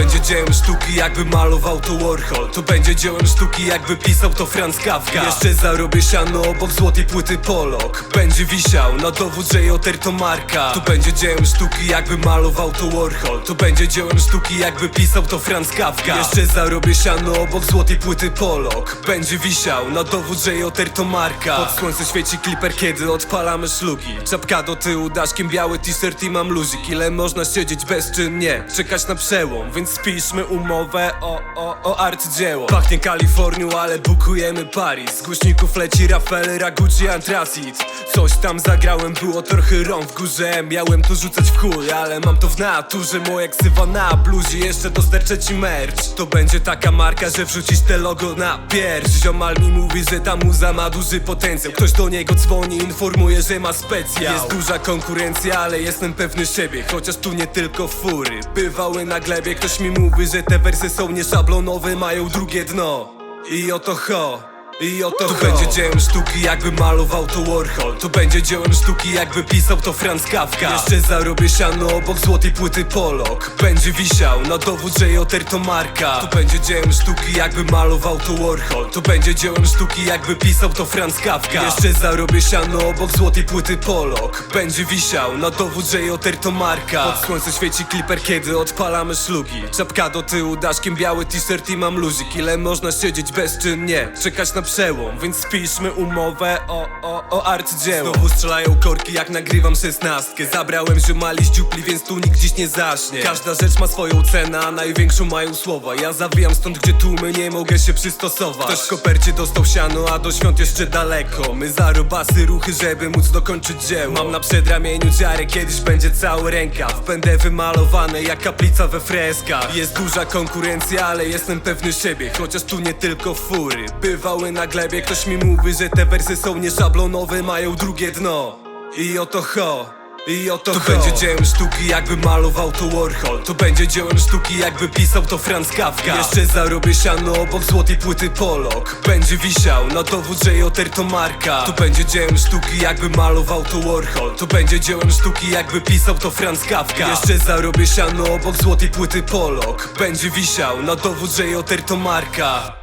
będzie dziełem sztuki jakby malował to Warhol. To będzie dziełem sztuki jakby pisał to Franz Kafka. Jeszcze zarobię siano obok złotej płyty Polok. Będzie wisiał na dowód, że Joter to marka. To będzie dziełem sztuki jakby malował to Warhol. To będzie dziełem sztuki jakby pisał to Franz Kafka. Jeszcze zarobię siano obok złotej płyty Polok. Będzie wisiał na dowód, że Joter to marka. Pod słońce świeci kliper kiedy odpalamy szlugi. Czapka do tyłu, daszkiem biały t-shirt i mam luzik. Ile można siedzieć bezczynnie, czekać na przełom Więc spiszmy umowę o, o, o arcydzieło. Pachnie Kalifornią, ale bukujemy Paris. Z głośników leci Rafael, Ragucci, Antracit Coś tam zagrałem, było trochę rąk w górze. Miałem to rzucać w chuj, ale mam to w naturze. Moja ksywa na bluzie, jeszcze dostarczę ci merch. To będzie taka marka, że wrzucisz te logo na pierś. Ziomal mi mówi, że ta muza ma duży potencjał. Ktoś do niego dzwoni, informuje, że ma specjal Jest duża konkurencja, ale jestem pewny siebie. Chociaż tu nie tylko fury. Bywały na glebie, ktoś mi mówi, że te wersy są nieszablonowe Mają drugie dno. I oto ho i oto będzie dziełem sztuki jakby malował to Warhol. Tu będzie dziełem sztuki jakby pisał to Franz Kafka. Jeszcze zarobię siano obok złotej płyty Polok Będzie wisiał na dowód, że Joter to marka. Tu będzie dziełem sztuki jakby malował to Warhol. Tu będzie dziełem sztuki jakby pisał to Franz Kafka. Jeszcze zarobię siano obok złotej płyty Polok Będzie wisiał na dowód, że Joter to marka. Pod słońce świeci kliper kiedy odpalamy szlugi. Czapka do tyłu, daszkiem biały t-shirt i mam luzik. Ile można siedzieć bezczynnie, czekać na przełom Więc spiszmy umowę o, o, o arcydzieło. Znowu strzelają korki jak nagrywam szesnastkę. Zabrałem ziomali z dziupli, więc tu nikt dziś nie zaśnie. Każda rzecz ma swoją cenę, a największą mają słowa. Ja zawijam stąd, gdzie tłumy, nie mogę się przystosować. Ktoś w kopercie dostał siano, a do świąt jeszcze daleko. My za robasy ruchy, żeby móc dokończyć dzieło. Mam na przedramieniu dziarę, kiedyś będzie cały rękaw. Będę wymalowany jak kaplica we freskach. Jest duża konkurencja, ale jestem pewny siebie. Chociaż tu nie tylko fury. Bywały na glebie, ktoś mi mówi, że te wersy są nieszablonowe Mają drugie dno. I oto ho i oto to będzie dziełem sztuki jakby malował to Warhol. To będzie dziełem sztuki jakby pisał to Franz Kafka. Jeszcze zarobię siano obok złotej płyty Polok. Będzie wisiał na dowód, że Joter to marka. To będzie dziełem sztuki jakby malował to Warhol. To będzie dziełem sztuki jakby pisał to Franz Kafka. Jeszcze zarobię siano obok złotej płyty Polok. Będzie wisiał na dowód, że Joter to marka